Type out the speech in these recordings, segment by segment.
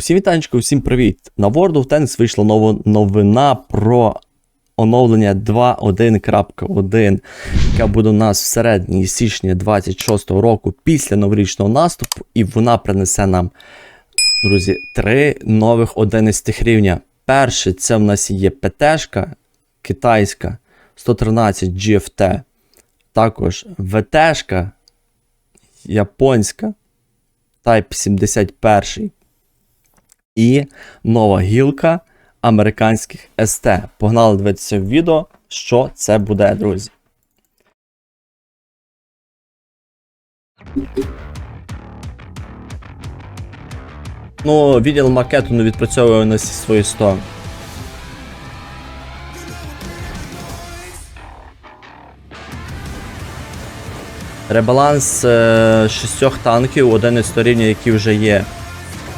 Усім вітанечко, усім привіт! На World of Tanks вийшла нова новина про оновлення 2.1.1, яка буде у нас в всередині січня 26 року після новорічного наступу, і вона принесе нам, друзі, три нових 11 рівня. Перший це в нас є ПТшка китайська 113 GFT, також ВТшка японська Type 71 і нова гілка американських СТ. Погнали дивитися в відео, що це буде, друзі. Ну, відділ макету не відпрацьовує на всі свої 100. Ребаланс е, шістьох танків 11 рівня, які вже є.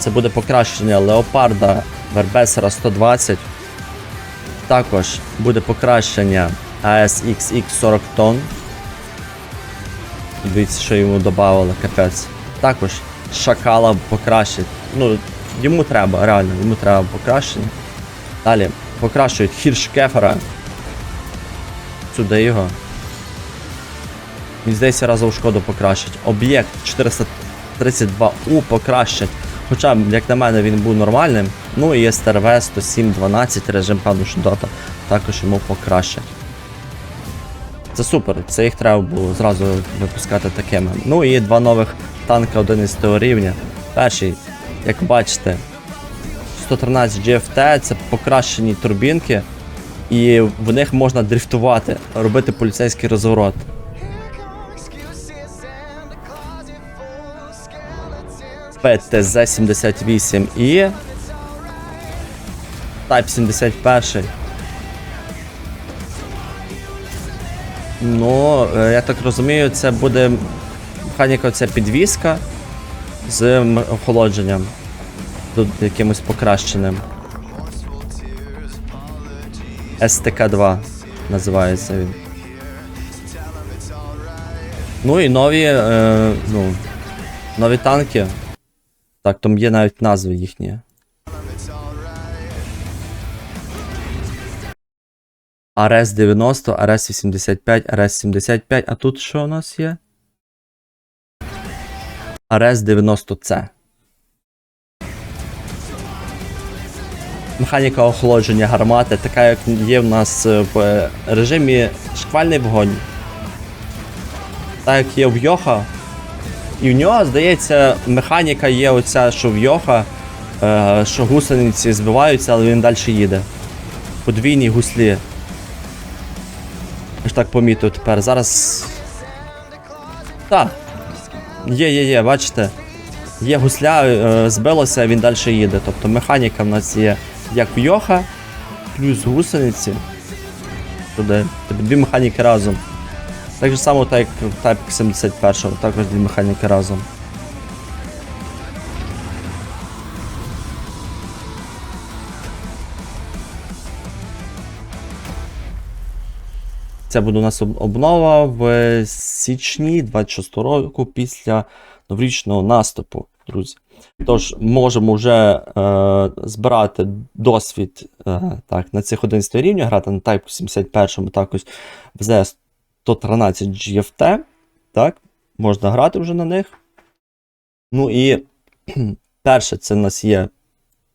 Це буде покращення Леопарда Вербесера 120. Також буде покращення ASXX 40 тонн. Дивіться, що йому додавали, капець. Також шакала покращить. Ну, йому треба, реально, йому треба покращення. Далі покращують Хіршкефера. Сюди його. Мені здається, разом шкоду покращить. Об'єкт 432У покращать. Хоча, як на мене, він був нормальним. Ну і СТРВ 107.12 режим певно, що дота також йому покращать. Це супер, це їх треба було зразу випускати такими. Ну і два нових танка 11 рівня. Перший, як бачите, 113 GFT це покращені турбінки, і в них можна дрифтувати, робити поліцейський розворот. ПТЗ-78 і Type 71. Ну, е, я так розумію, це буде механіка ця підвіска з охолодженням. Тут якимось покращеним. СТК-2 називається він. Ну і нові, е, ну, нові танки. Так, там є навіть назви їхні. РС 90, РС 85, РС 75, а тут що у нас є? РС 90C. Механіка охолодження гармати, така як є в нас е, в режимі шквальний вогонь. Так як є в Йоха, і в нього, здається, механіка є оця, що в Йоха, е, що гусениці збиваються, але він далі їде. Подвійні гуслі. Я ж так помітив тепер. Зараз. Так. Є, є, є, бачите. Є гусля, е, збилося, він далі їде. Тобто механіка в нас є як в Йоха, плюс гусениці. Туди. Тобто дві механіки разом. Так же само, так як в Type 71, також дві механіки разом. Це буде у нас обнова в січні 26 року після новорічного наступу, друзі. Тож можемо вже е, збирати досвід е, так, на цих 11 рівнях, грати на Type 71, також в ZS 113 GFT. Так, можна грати вже на них. Ну і перше, це в нас є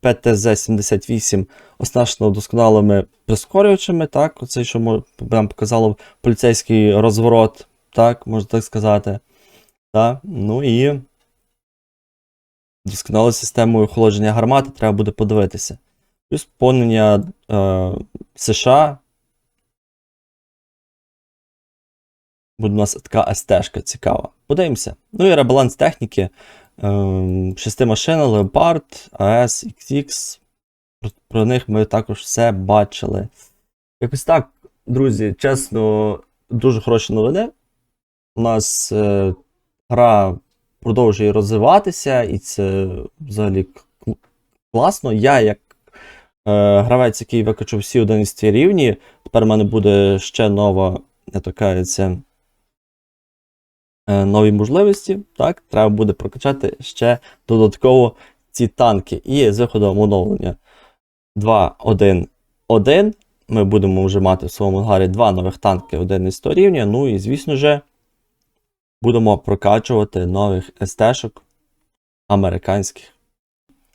PTZ-78, оснащено досконалими прискорювачами. Так, оце, що нам показало поліцейський розворот, так, можна так сказати. Так, ну і досконалою системою охолодження гармати треба буде подивитися. Плюс поповнення е, США буде у нас така СТ-шка цікава. Подивимося. Ну і ребаланс техніки. Ем, шести машин, Leopard, AS, XX. Про, про них ми також все бачили. Якось так, друзі, чесно, дуже хороші новини. У нас е, гра продовжує розвиватися, і це взагалі класно. Я, як е, гравець, який викачав всі 11 рівні, тепер в мене буде ще нова, я то нові можливості. Так, треба буде прокачати ще додатково ці танки. І з виходом оновлення 2.1.1 ми будемо вже мати в своєму ангарі два нових танки 11 рівня. Ну і, звісно ж, будемо прокачувати нових СТ-шок американських.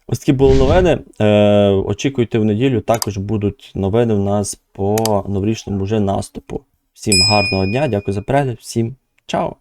Ось такі були новини. Е, очікуйте в неділю. Також будуть новини в нас по новорічному вже наступу. Всім гарного дня, дякую за перегляд, всім чао!